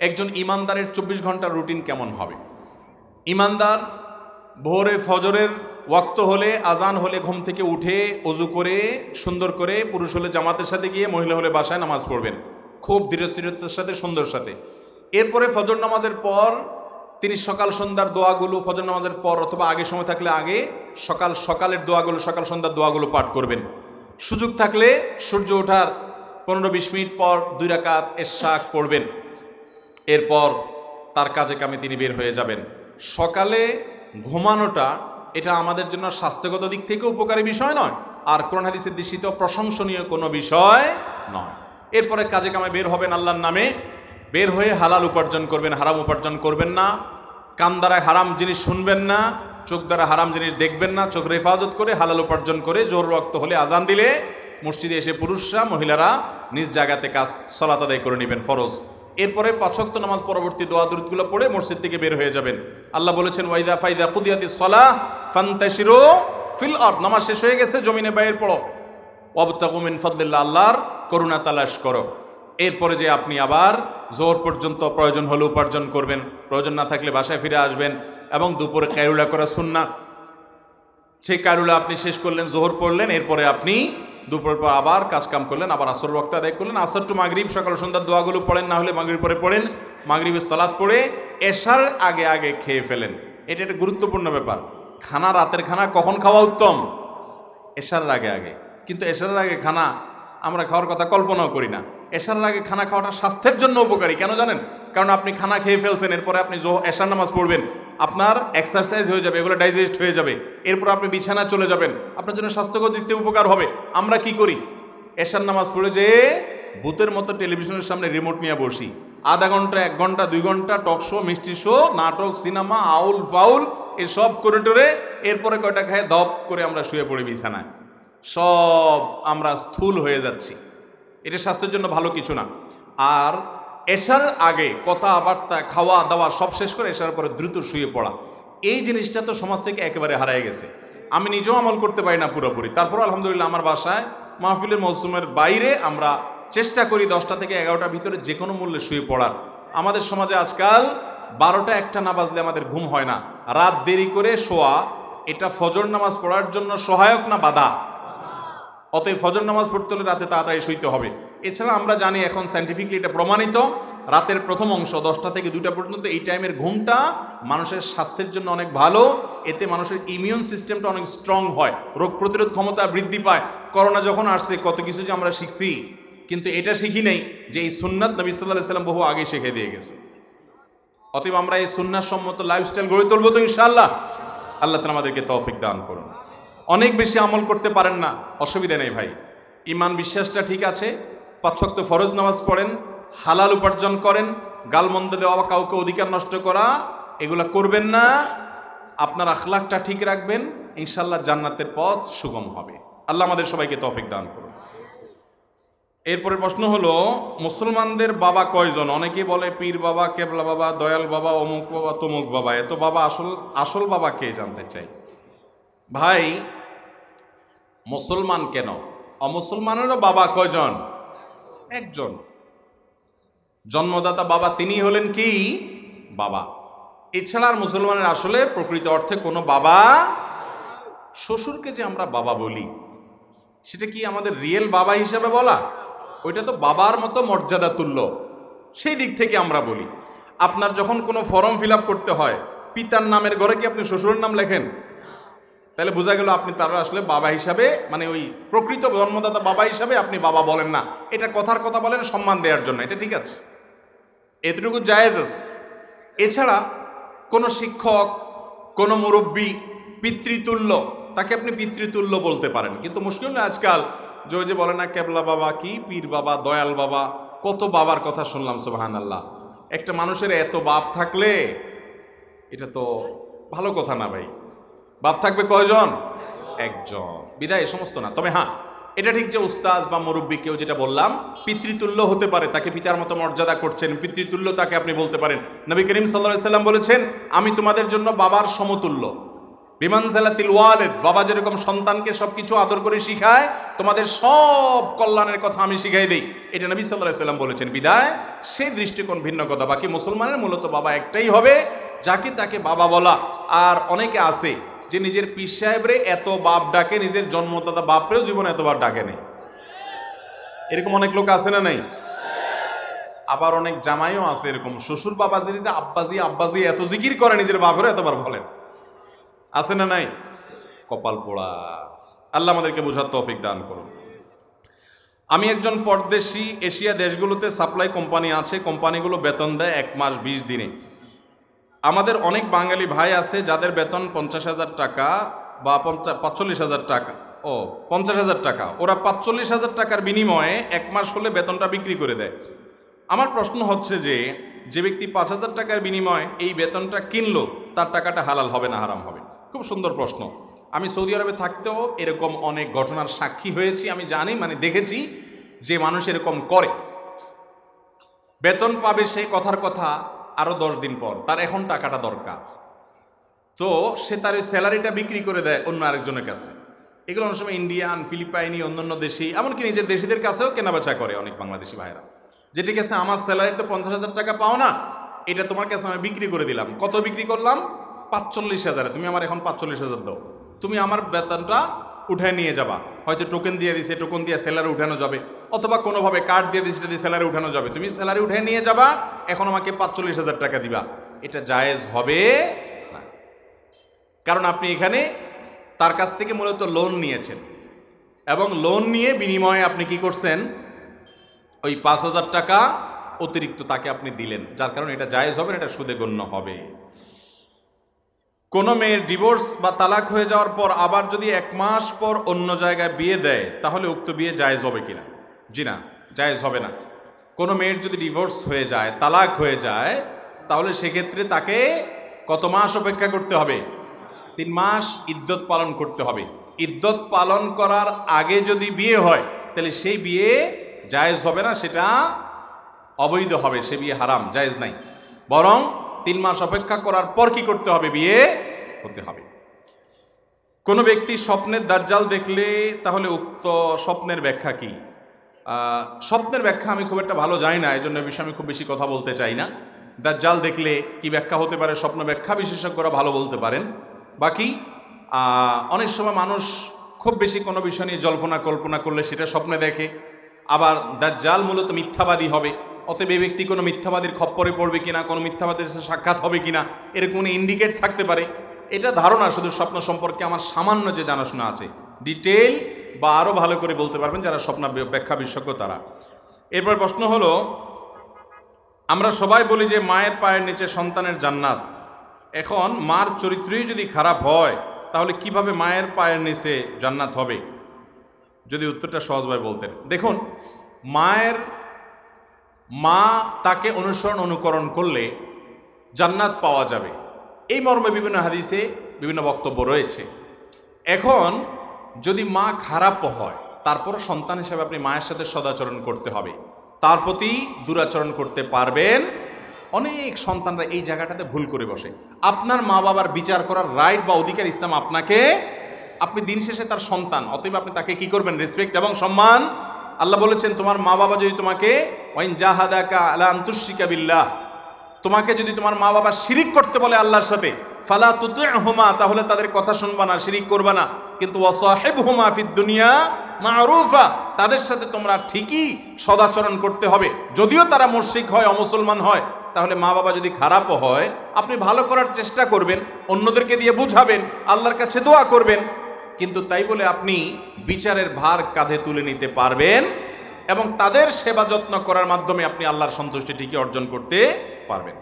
একজন ইমানদারের চব্বিশ ঘণ্টার রুটিন কেমন হবে? ইমানদার ভোরে ফজরের ওয়াক্ত হলে আজান হলে, ঘুম থেকে উঠে, অজু করে, সুন্দর করে, পুরুষ হলে জামাতের সাথে গিয়ে, মহিলা হলে বাসায় নামাজ পড়বেন। খুব ধীরস্থিরতার সাথে, সুন্দর সাথে। এরপরে ফজর নামাজের পর তিনি সকাল সন্ধ্যার দোয়াগুলো, ফজর নামাজের পর অথবা আগে সময় থাকলে আগে সকাল সকালের দোয়াগুলো, সকাল সন্ধ্যার দোয়াগুলো পাঠ করবেন। সুযোগ থাকলে সূর্য ওঠার পনেরো বিশ মিনিট পর দুই রাকাত এর শাক পড়বেন। এরপর তার কাজে কামে তিনি বের হয়ে যাবেন। সকালে ঘুমানোটা এটা আমাদের জন্য স্বাস্থ্যগত দিক থেকে উপকারী বিষয় নয়। আর কোরআন হাদিসের দৃষ্টিতে প্রশংসনীয় কোনো বিষয় নয়। এরপরে কাজে কামে বের হবেন আল্লাহর নামে। বের হয়ে হালাল উপার্জন করবেন, হারাম উপার্জন করবেন না। কান দ্বারা হারাম জিনিস শুনবেন না। চোখ দ্বারা হারাম জিনিস দেখবেন না। চোখ হেফাজত করে হালাল উপার্জন করে জোর রক্ত হলে আজান দিলে মসজিদে এসে পুরুষরা, মহিলারা নিজ জায়গাতে কাজ, সলাত আদায় করে নেবেন ফরজ। এরপরে পাঁচক্ত নামাজ পরবর্তী দোয়া দুরুদগুলো পড়ে মসজিদ থেকে বের হয়ে যাবেন। আল্লাহ বলেছেন, ওয়াইদা ফাইদা কুদিয়াতি সলা ফান্তাশিরো ফিল আর্দ। নামাজ শেষ হয়ে গেছে, জমিনে বাইর পড়ো। ওয়াবতাকুমিন ফদলিল্লাহ, আল্লাহর করুণা তালাশ করো। এরপরে যে আপনি আবার জোর পর্যন্ত প্রয়োজন হলে উপার্জন করবেন, প্রয়োজন না থাকলে বাসায় ফিরে আসবেন এবং দুপুরে কায়রুলা করা সুন্না সেই কারুলা আপনি শেষ করলেন, জোহর পড়লেন, এরপরে আপনি দুপুরের পর আবার কাজ কাম করলেন, আবার আসর রক্ত আদায় করলেন। আসর টু মাগরিব, সকাল সন্ধ্যার দোয়াগুলো পড়েন, না হলে মাগরিব পরে পড়েন। মাগরিবের সালাদ পড়ে এশার আগে আগে খেয়ে ফেলেন। এটা একটা গুরুত্বপূর্ণ ব্যাপার। খানা রাতের খানা কখন খাওয়া উত্তম? এশার আগে আগে। কিন্তু এশার আগে খানা আমরা খাওয়ার কথা কল্পনাও করি না। এশার আগে খানা খাওয়াটা স্বাস্থ্যের জন্য উপকারী, কেন জানেন? কারণ আপনি খানা খেয়ে ফেলছেন, এরপরে আপনি এশার নামাজ পড়বেন। আপনার এক্সারসাইজ হয়ে যাবে, এগুলো ডাইজেস্ট হয়ে যাবে। এরপর আপনি বিছানা চলে যাবেন। আপনার জন্য স্বাস্থ্যগত দিক থেকে উপকার হবে। আমরা কি করি? এশার নামাজ পড়ে যে বুথের মতো টেলিভিশনের সামনে রিমোট নিয়ে বসি। আধা ঘণ্টা, এক ঘণ্টা, দুই ঘণ্টা টক শো মিষ্টি শো নাটক সিনেমা আউল ফাউল, এসব করে টোরে এরপরে কয়টা খায়? দপ করে আমরা শুয়ে পড়ি বিছানায়। সব আমরা স্থূল হয়ে যাচ্ছি। এটা স্বাস্থ্যের জন্য ভালো কিছু না। আর এশার আগে কথাবার্তা, খাওয়া দাওয়া সব শেষ করে এশার পরে দ্রুত শুয়ে পড়া। এই জিনিসটা তো সমাজ থেকে একেবারে হারায় গেছে। আমি নিজেও আমল করতে পারি না পুরোপুরি। তারপর আলহামদুলিল্লাহ আমার বাসায় মাহফিলের মৌসুমের বাইরে আমরা চেষ্টা করি দশটা থেকে এগারোটার ভিতরে যে কোনো মূল্যে শুয়ে পড়ার। আমাদের সমাজে আজকাল বারোটা একটা না বাজলে আমাদের ঘুম হয় না। রাত দেরি করে শোয়া, এটা ফজর নামাজ পড়ার জন্য সহায়ক না বাধা? অতএব ফজর নামাজ পড়তে হলে রাতে তাড়াতাড়ি শুইতে হবে। এছাড়া আমরা জানি এখন সাইন্টিফিকলি এটা প্রমাণিত, রাতের প্রথম অংশ দশটা থেকে দুইটা পর্যন্ত এই টাইমের ঘুমটা মানুষের স্বাস্থ্যের জন্য অনেক ভালো, এতে মানুষের ইমিউন সিস্টেমটা অনেক স্ট্রং হয়, রোগ প্রতিরোধ ক্ষমতা বৃদ্ধি পায়। করোনা যখন আসছে, কত কিছু যে আমরা শিখছি, কিন্তু এটা শিখি নেই যে এই সুন্নাত নবী সাল্লাহ সাল্লাম বহু আগে শিখে দিয়ে গেছে। অতএব আমরা এই সুন্নার সম্মত লাইফস্টাইল গড়ে তুলবো তো ইনশাল্লাহ আল্লাহ তালা আমাদেরকে তৌফিক দান করুন। অনেক বেশি আমল করতে পারেন না, অসুবিধা নেই ভাই। ইমান বিশ্বাসটা ঠিক আছে, পাঁচশক্ত ফরজ নামাজ পড়েন, হালাল উপার্জন করেন, গালমন্দ দেওয়া কাউকে অধিকার নষ্ট করা, এগুলা করবেন না, আপনার আখলাকটা ঠিক রাখবেন ইনশাল্লাহ জান্নাতের পথ সুগম হবে। আল্লাহ আমাদের সবাইকে তফিক দান করুন। এরপরে প্রশ্ন হলো, মুসলমানদের বাবা কয়জন? অনেকে বলে পীর বাবা, কেবলা বাবা, দয়াল বাবা, অমুক বাবা, তমুক বাবা। এত বাবা আসল আসল বাবা কে জানতে চাই? ভাই মুসলমান কেন? অমুসলমানেরও বাবা কয়জন? একজন। জন্মদাতা বাবা তিনি হলেন কি? বাবা। এছাড়া আর মুসলমানের আসলে প্রকৃত অর্থে কোনো বাবা শ্বশুরকে যে আমরা বাবা বলি, সেটা কি আমাদের রিয়েল বাবা হিসাবে বলা? ওইটা তো বাবার মতো মর্যাদা তুল্য। সেই দিক থেকে আমরা বলি। আপনার যখন কোনো ফর্ম ফিল করতে হয়, পিতার নামের ঘরে কি আপনি শ্বশুরের নাম লেখেন? তাহলে বোঝা গেল আপনি তারা আসলে বাবা হিসাবে মানে ওই প্রকৃত জন্মদাতা বাবা হিসাবে আপনি বাবা বলেন না। এটা কথার কথা বলেন, সম্মান দেওয়ার জন্য। এটা ঠিক আছে। এতটুকু জায়েজ আছে। এছাড়া কোনো শিক্ষক, কোনো মুরব্বী পিতৃতুল্য, তাকে আপনি পিতৃতুল্য বলতে পারেন। কিন্তু মুশকিল না, আজকাল যে যে বলে না, কেবলা বাবা কি? পীর বাবা? দয়াল বাবা? কত বাবার কথা শুনলাম সুবাহান আল্লাহ একটা মানুষের এত বাপ থাকলে, এটা তো ভালো কথা না ভাই। বাপ থাকবে কয়জন? একজন। বিদায়, এ সমস্ত না। তবে হ্যাঁ এটা ঠিক যে উস্তাজ বা মুরব্বী কেউ যেটা বললাম, পিতৃতুল্য হতে পারে, তাকে পিতার মতো মর্যাদা করছেন, পিতৃতুল্য তাকে আপনি বলতে পারেন। নবী করিম সাল্লাম বলেছেন, আমি তোমাদের জন্য বাবার সমতুল্য। বিমান বিমানজালাতিল ওয়ালেদ, বাবা যেরকম সন্তানকে সব কিছু আদর করে শিখায়, তোমাদের সব কল্যাণের কথা আমি শিখাই দিই। এটা নবী সাল্লাহ সাল্লাম বলেছেন। বিদায়, সেই দৃষ্টিকোণ ভিন্ন কথা। বাকি মুসলমানের মূলত বাবা একটাই হবে, যাকে তাকে বাবা বলা। আর অনেকে আছে যে নিজের পীর সাহেবরে এত বাপ ডাকে, নিজের জন্মদাতা বাপরেও জীবনে এতবার ডাকে নেই। এরকম অনেক লোক আছে না নাই? আবার অনেক জামাইও আছে এরকম। শ্বশুর বাবাজির যে আব্বাজি আব্বাজি এত জিকির করে নিজের বাপরে এতবার বলেন আছে না নাই? কপাল পোড়া। আল্লাহ আমাদেরকে বোঝার তৌফিক দান করুন। আমি একজন পরদেশি এশিয়া দেশগুলোতে সাপ্লাই কোম্পানি আছে। কোম্পানিগুলো বেতন দেয় এক মাস বিশ দিনে। আমাদের অনেক বাঙালি ভাই আছে যাদের বেতন পঞ্চাশ হাজার টাকা বা পঞ্চাশ পাঁচচল্লিশ হাজার টাকা। ও, পঞ্চাশ হাজার টাকা। ওরা পাঁচচল্লিশ হাজার টাকার বিনিময়ে এক মাস হলে বেতনটা বিক্রি করে দেয়। আমার প্রশ্ন হচ্ছে যে যে ব্যক্তি পাঁচ হাজার টাকার বিনিময়ে এই বেতনটা কিনলো, তার টাকাটা হালাল হবে না হারাম হবে? খুব সুন্দর প্রশ্ন। আমি সৌদি আরবে থাকতেও এরকম অনেক ঘটনার সাক্ষী হয়েছি, আমি জানি মানে দেখেছি যে মানুষ এরকম করে। বেতন পাবে সে কথার কথা আরও দশ দিন পর, তার এখন টাকাটা দরকার। তো সে তার ওই স্যালারিটা বিক্রি করে দেয় অন্য আরেকজনের কাছে। এগুলো অনেক সময় ইন্ডিয়ান, ফিলিপাইনি, অন্যান্য দেশি, এমনকি নিজের দেশিদের কাছেও কেনাবেচা করে অনেক বাংলাদেশি ভাইরা যে ঠিক আছে, আমার স্যালারি তো পঞ্চাশ হাজার টাকা, পাও না। এটা তোমার কাছে আমি বিক্রি করে দিলাম। কত বিক্রি করলাম? পাঁচচল্লিশ হাজারে। তুমি আমার এখন পাঁচচল্লিশ হাজার দাও। তুমি আমার বেতনটা উঠায় নিয়ে যাবা। হয়তো টোকেন দিয়ে দিছে টোকেন দিয়ে স্যালারি উঠানো যাবে। অথবা কোনোভাবে কার্ড দিয়ে দিছে দিয়ে স্যালারি উঠানো যাবে। তুমি স্যালারি উঠে নিয়ে যাবা, এখন আমাকে পাঁচচল্লিশ হাজার টাকা দিবা। এটা জায়েজ হবে না। কারণ আপনি এখানে তার কাছ থেকে মূলত লোন নিয়েছেন। এবং লোন নিয়ে বিনিময়ে আপনি কি করছেন? ওই পাঁচ হাজার টাকা অতিরিক্ত তাকে আপনি দিলেন। যার কারণে এটা জায়েজ হবে না, এটা সুদে গণ্য হবে। কোনো মেয়ের ডিভোর্স বা তালাক হয়ে যাওয়ার পর আবার যদি এক মাস পর অন্য জায়গায় বিয়ে দেয়, তাহলে উক্ত বিয়ে জায়েজ হবে কিনা? জি না, জায়েজ হবে না। কোনো মেয়ের যদি ডিভোর্স হয়ে যায়, তালাক হয়ে যায়, তাহলে সেক্ষেত্রে তাকে কত মাস অপেক্ষা করতে হবে? তিন মাস ইদ্যত পালন করতে হবে। ইদ্যত পালন করার আগে যদি বিয়ে হয়, তাহলে সেই বিয়ে জায়েজ হবে না, সেটা অবৈধ হবে, সে বিয়ে হারাম, জায়েজ নাই। বরং তিন মাস অপেক্ষা করার পর কি করতে হবে? বিয়ে হতে হবে। কোনো ব্যক্তি স্বপ্নের দাজ্জাল দেখলে তাহলে উক্ত স্বপ্নের ব্যাখ্যা কি? স্বপ্নের ব্যাখ্যা আমি খুব একটা ভালো জানি না এই জন্য বিষয়ে আমি খুব বেশি কথা বলতে চাই না। দাজ্জাল দেখলে কি ব্যাখ্যা হতে পারে, স্বপ্ন ব্যাখ্যা বিশেষজ্ঞরা ভালো বলতে পারেন। বাকি অনেক সময় মানুষ খুব বেশি কোনো বিষয় নিয়ে জল্পনা কল্পনা করলে সেটা স্বপ্নে দেখে। আবার দাজ্জাল মূলত মিথ্যাবাদী হবে, অতএব এই ব্যক্তি কোনো মিথ্যাবাদীর খপ্পরে পড়বে কিনা, কোনো মিথ্যাবাদীর সাক্ষাৎ হবে কিনা এরকম কোনো ইন্ডিকেট থাকতে পারে। এটা ধারণা, শুধু স্বপ্ন সম্পর্কে আমার সামান্য যে জানাশোনা আছে। ডিটেল বা আরও ভালো করে বলতে পারবেন যারা স্বপ্ন ব্যাখ্যা বিশেষজ্ঞ তারা। এরপর প্রশ্ন হলো, আমরা সবাই বলি যে মায়ের পায়ের নিচে সন্তানের জান্নাত। এখন মার চরিত্রই যদি খারাপ হয়, তাহলে কীভাবে মায়ের পায়ের নিচে জান্নাত হবে? যদি উত্তরটা সহজভাবে বলতেন। দেখুন, মায়ের, মা তাকে অনুসরণ অনুকরণ করলে জান্নাত পাওয়া যাবে। এই মর্মে বিভিন্ন হাদিসে বিভিন্ন বক্তব্য রয়েছে। এখন যদি মা খারাপ হয় তারপর সন্তান হিসাবে আপনি মায়ের সাথে সদাচরণ করতে হবে। তার প্রতি দুরাচরণ করতে পারবেন। অনেক সন্তানরা এই জায়গাটাতে ভুল করে বসে। আপনার মা বাবার বিচার করার রাইট বা অধিকার ইসলাম আপনাকে, আপনি দিন শেষে তার সন্তান, অতএব আপনি তাকে কি করবেন? রেসপেক্ট এবং সম্মান। আল্লাহ বলেছেন, তোমার মা বাবা যদি তোমাকে, ওয়াইন জাহাদাকা আলা আন্তুশিকা বিল্লাহ, তোমাকে যদি তোমার মা বাবা শিরিক করতে বলে আল্লাহর সাথে, ফালা তুতে হুমা তাহলে তাদের কথা শুনবা না, শিরিক করবা না। কিন্তু ওয়াসাহেব হুমা ফিদ দুনিয়া মারুফা, তাদের সাথে তোমরা ঠিকই সদাচরণ করতে হবে। যদিও তারা মুশরিক হয়, অমুসলমান হয়, তাহলে মা বাবা যদি খারাপও হয়, আপনি ভালো করার চেষ্টা করবেন, অন্যদেরকে দিয়ে বুঝাবেন, আল্লাহর কাছে দোয়া করবেন, কিন্তু তাই বলে আপনি বিচারের ভার কাঁধে তুলে নিতে পারবেন এবং তাদের সেবা যত্ন করার মাধ্যমে আপনি আল্লাহর সন্তুষ্টি ঠিকই অর্জন করতে পারবেন।